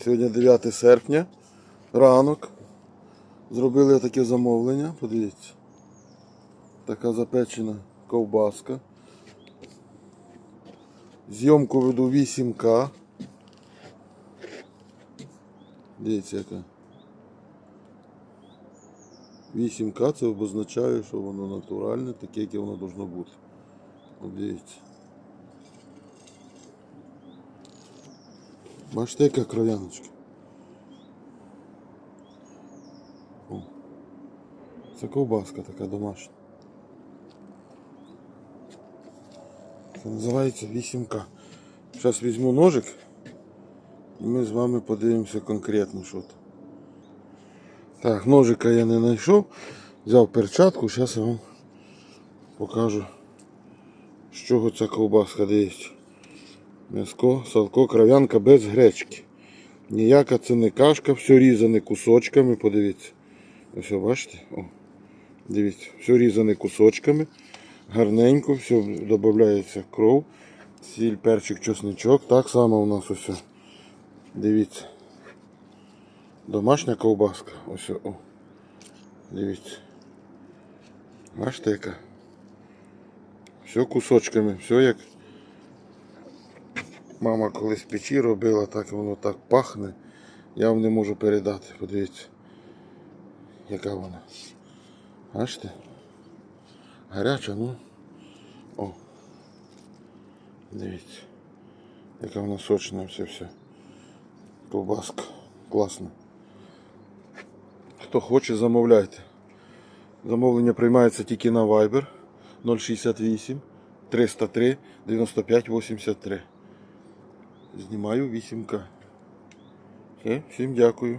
Сьогодні 9 серпня, ранок. Зробили таке замовлення, подивіться. Така запечена ковбаска. Зйомку веду 8К. Дивіться яка. 8К це обозначає, що воно натуральне, таке, яке воно должно бути. Дивіться. Бачите, яка кров'яночка. Це ковбаска така домашня. Це називається 8К. Зараз візьму ножик і ми з вами подивимося конкретно що там. Так, ножика я не знайшов. Взяв перчатку, зараз я вам покажу, з чого ця ковбаска дивіться. М'яско, салко, кров'янка без гречки. Ніяка це не кашка, все різане кусочками, подивіться. Ось бачите? О, дивіться, все різане кусочками. Гарненько, все додається кров, сіль, перчик, чесничок. Так само у нас ось. Дивіться. Домашня ковбаска. Ось. О. Дивіться. Бачите яка? Все кусочками, все як мама колись в печі робила, так воно так пахне. Я вам не можу передати. Подивіться. Яка вона. Бачите? Гаряча, ну. О. Дивіться. Яка вона сочна все все. Ковбаска. Класно. Хто хоче, замовляйте. Замовлення приймається тільки на Viber 068 303 95 83. Знімаю 8К. Все, всім дякую.